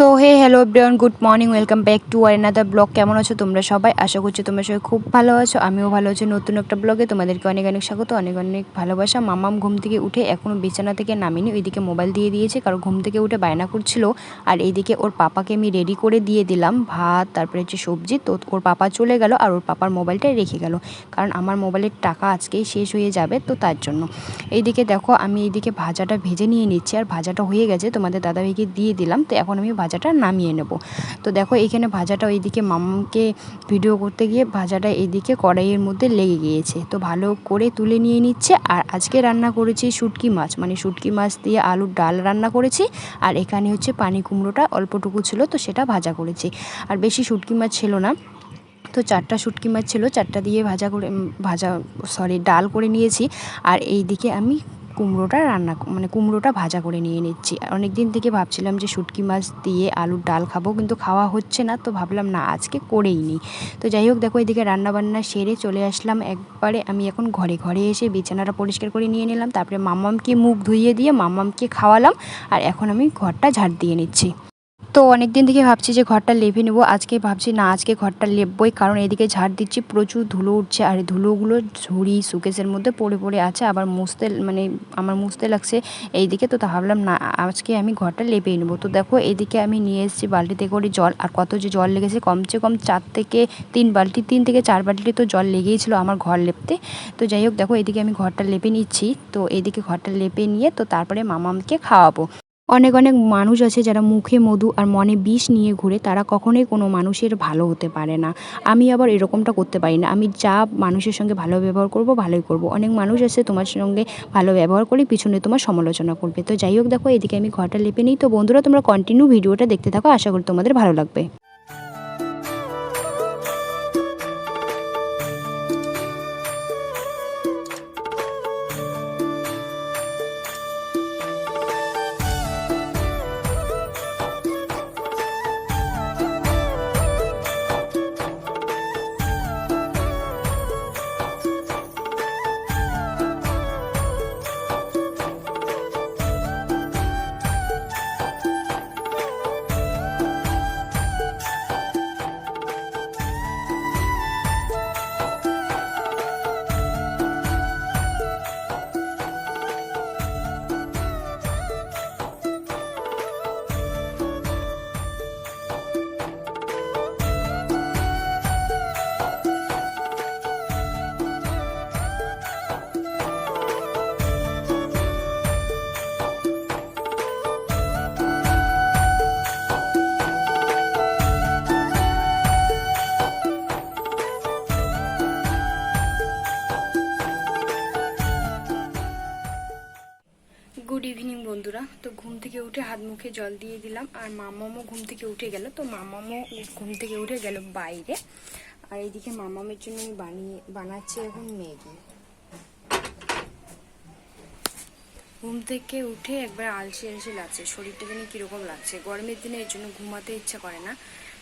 So hey hello Brian good morning welcome back to our another blog কেমন আছো তোমরা সবাই? আশা করছি তোমরা সবাই খুব ভালো আছো। আমিও ভালো আছি। নতুন একটা ব্লগে তোমাদেরকে অনেক অনেক স্বাগত, অনেক অনেক ভালোবাসা। মামাম ঘুম থেকে উঠে এখনও বিছানা থেকে নামিনি, ওইদিকে মোবাইল দিয়ে দিয়েছে। কারণ ঘুম থেকে উঠে বায়না করছিল। আর এইদিকে ওর পাপাকে আমি রেডি করে দিয়ে দিলাম ভাত, তারপরে হচ্ছে সবজি। তো ওর পাপা চলে গেল আর ওর পাপার মোবাইলটা রেখে গেল। কারণ আমার মোবাইলের টাকা আজকেই শেষ হয়ে যাবে, তো তার জন্য। এইদিকে দেখো, আমি এইদিকে ভাজাটা ভেজে নিয়ে নিচ্ছি। আর ভাজাটা হয়ে গেছে। তোমাদের দাদাভাইকে দিয়ে দিলাম। তো এখন আমি ভাজাটা নামিয়ে নেব। তো দেখো এইখানে ভাজাটা ওইদিকে মামাকে ভিডিও করতে গিয়ে ভাজাটা এইদিকে কড়াইয়ের মধ্যে লেগে গিয়েছে। তো ভালো করে তুলে নিয়ে নিচ্ছে আর আজকে রান্না করেছি শুটকি মাছ। মানে শুটকি মাছ দিয়ে আলুর ডাল রান্না করেছি আর এখানে হচ্ছে পানি কুমড়োটা অল্পটুকু ছিল তো সেটা ভাজা করেছি। আর বেশি শুটকি মাছ ছিল না। তো চারটা শুটকি মাছ ছিল, চারটা দিয়ে ভাজা করে ভাজা সরি ডাল করে নিয়েছি। আর এই দিকে আমি কুমড়োটা রান্না মানে কুমড়োটা ভাজা করে নিয়ে নিচ্ছি। অনেক দিন থেকে ভাবছিলাম যে শুটকি মাছ দিয়ে আলুর ডাল খাব, কিন্তু খাওয়া হচ্ছে না, তো ভাবলাম না, আজকে করেই নিই তো যাই হোক, দেখো এদিকে রান্না বান্না সেরে চলে আসলাম। একবারে আমি এখন ঘরে ঘরে এসে বিছানাটা পরিষ্কার করে নিয়ে নিলাম, তারপরে মামামকে মুখ ধুইয়ে দিয়ে মামামকে খাওয়ালাম, আর এখন আমি ঘরটা ঝাড় দিয়ে নিচ্ছি। তো অনেক দিন থেকে ভাবছি যে ঘরটা লেপে নেব। আজকে ভাবছি, না, আজকে ঘরটা লেপবই, কারণ এদিকে ঝাড় দিচ্ছি, প্রচুর ধুলো উঠছে। আর ধুলোগুলো ঝুড়ি, সুকেসের মধ্যে পড়ে পড়ে আছে। আবার মুছতে মানে আমার মুছতে লাগছে এইদিকে। তো তা ভাবলাম, না, আজকে আমি ঘরটা লেপেই নেব। তো দেখো, এদিকে আমি নিয়ে এসেছি বালতিতে করে জল। আর কত যে জল লেগেছে, কমসে কম চার থেকে তিন বালতি, তিন থেকে চার বালতি তো জল লেগেই ছিল আমার ঘর লেপতে। তো যাই হোক, দেখো, এদিকে আমি ঘরটা লেপে নিচ্ছি। তো এদিকে ঘরটা লেপে নিয়ে, তো তারপরে মামামকে খাওয়াবো। অনেক অনেক মানুষ আছে যারা মুখে মধু আর মনে বিষ নিয়ে ঘুরে, তারা কখনোই কোনো মানুষের ভালো হতে পারে না। আমি আবার এরকমটা করতে পারি না। আমি যা মানুষের সঙ্গে ভালো ব্যবহার করব, ভালোই করব। অনেক মানুষ আছে তোমার সঙ্গে ভালো ব্যবহার করে পিছনে তোমার সমালোচনা করবে। তো যাই হোক, দেখো, এদিকে আমি ঘরটা লেপে নিই। তো বন্ধুরা, তোমরা কন্টিনিউ ভিডিওটা দেখতে থাকো। আশা করি তোমাদের ভালো লাগবে। গুড ইভিনিং বন্ধুরা। তো ঘুম থেকে উঠে হাত মুখে জল দিয়ে দিলাম। আর মামামও ঘুম থেকে উঠে গেল। তো মামামও ঘুম থেকে উঠে গেল বাইরে। আর এইদিকে মামামের জন্য আমি বানিয়ে, বানাচ্ছি এখন ম্যাগি। ঘুম থেকে উঠে একবার আলসে আলসে লাগছে। শরীরটা যেন কীরকম লাগছে। গরমের দিনে এর জন্য ঘুমাতে ইচ্ছা করে না।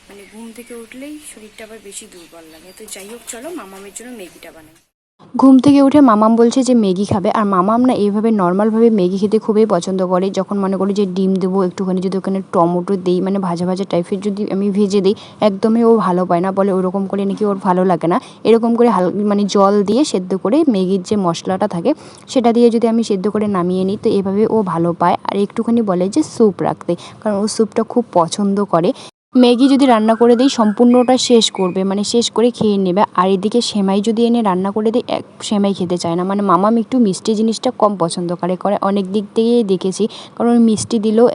মানে ঘুম থেকে উঠলেই শরীরটা আবার বেশি দুর্বল লাগে। তো যাই হোক, চলো মামামের জন্য ম্যাগিটা বানাই। ঘুম থেকে উঠে মামাম বলছে যে, ম্যাগি খাবে। আর মামাম না এইভাবে নর্মালভাবে ম্যাগি খেতে খুবই পছন্দ করে। যখন মনে করি যে, ডিম দেবো একটুখানি, যদি ওখানে টমেটো দিই মানে ভাজা ভাজা টাইপের যদি আমি ভেজে দিই, একদমই ও ভালো পায় না। বলে ওরকম করে নাকি ওর ভালো লাগে না। এরকম করে হাল মানে জল দিয়ে সেদ্ধ করে ম্যাগির যে মশলাটা থাকে, সেটা দিয়ে যদি আমি সেদ্ধ করে নামিয়ে নিই, তো এভাবে ও ভালো পায়। আর একটুখানি বলে যে, স্যুপ রাখতে। কারণ ও স্যুপটা খুব পছন্দ করে। ম্যাগি যদি রান্না করে দিই, সম্পূর্ণটা শেষ করবে। মানে শেষ করে খেয়ে নেবে। আর এদিকে সেমাই যদি এনে রান্না করে দিই, এক সেমাই খেতে চায় না। মানে মামাম একটু মিষ্টি জিনিসটা কম পছন্দ করে করে অনেক দিক থেকেই দেখেছি। কারণ মিষ্টি দিলেও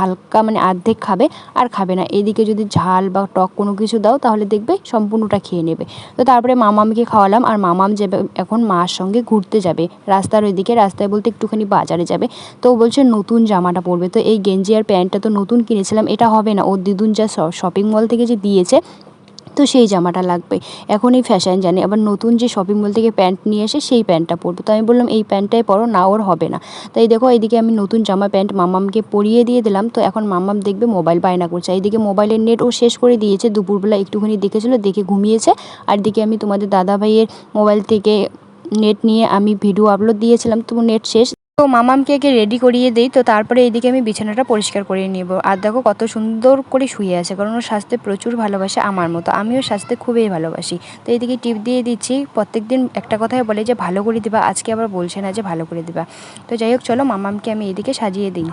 হালকা মানে অর্ধেক খাবে আর খাবে না। এদিকে যদি ঝাল বা টক কোনো কিছু দাও, তাহলে দেখবে সম্পূর্ণটা খেয়ে নেবে। তো তারপরে মামামকে খাওয়ালাম। আর মামাম যাবে এখন মার সঙ্গে ঘুরতে যাবে। রাস্তার ওইদিকে, রাস্তায় বলতে একটুখানি বাজারে যাবে। তো বলছে, নতুন জামাটা পরবে। তো এই গেঞ্জি আর প্যান্টটা তো নতুন কিনেছিলাম। এটা হবে না। ওর দিদুন যা শপিং মল থেকে যে দিয়েছে, তো সেই জামাটা লাগবে। এখন এই ফ্যাশন জানি আবার নতুন যে শপিং মল থেকে প্যান্ট নিয়ে এসে সেই প্যান্টটা পরবো। তো আমি বললাম, এই প্যান্টটাই পরো, না, ওর হবে না। তাই দেখো, এইদিকে আমি নতুন জামা প্যান্ট মামামকে পরিয়ে দিয়ে দিলাম। তো এখন মামাম দেখবে মোবাইল বায়না করছে। এইদিকে মোবাইলের নেট ও শেষ করে দিয়েছে। দুপুরবেলা একটুখানি দেখেছিল, দেখে ঘুমিয়েছে। আর দিকে আমি তোমাদের দাদা ভাইয়ের মোবাইল থেকে নেট নিয়ে আমি ভিডিও আপলোড দিয়েছিলাম। তো নেট শেষ। তো মামামকে একে রেডি করিয়ে দিই, তো তারপরে এইদিকে আমি বিছানাটা পরিষ্কার করে নিব। আর দেখো কত সুন্দর করে শুয়ে আছে, কারণ ওর স্বাস্থ্যে প্রচুর ভালোবাসে আমার মতো। আমিও স্বাস্থ্যে খুবই ভালোবাসি। তো এইদিকে টিপ দিয়ে দিচ্ছি প্রত্যেক দিন একটা কথাই বলে যে, ভালো করে দিবা। আজকে আবার বলছে না যে, ভালো করে দিবা। তো যাই হোক, চলো মামামকে আমি এদিকে সাজিয়ে দিই।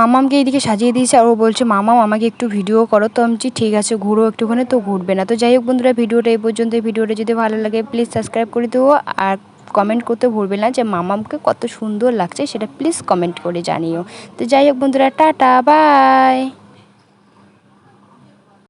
মামামকে এইদিকে সাজিয়ে দিয়েছে আর ও বলছে, মামাম, আমাকে একটু ভিডিও করো। তো আমি ঠিক আছে, ঘুরো একটুখানি। তো ঘুরবে না। তো যাই হোক বন্ধুরা, ভিডিওটা এই পর্যন্ত। ভিডিওটা যদি ভালো লাগে প্লিজ সাবস্ক্রাইব করে দেবো আর কমেন্ট করতে ভুলবে না যে মামামকে কত সুন্দর লাগছে, সেটা প্লিজ কমেন্ট করে জানিও। তো যাই হোক বন্ধুরা, টাটা বাই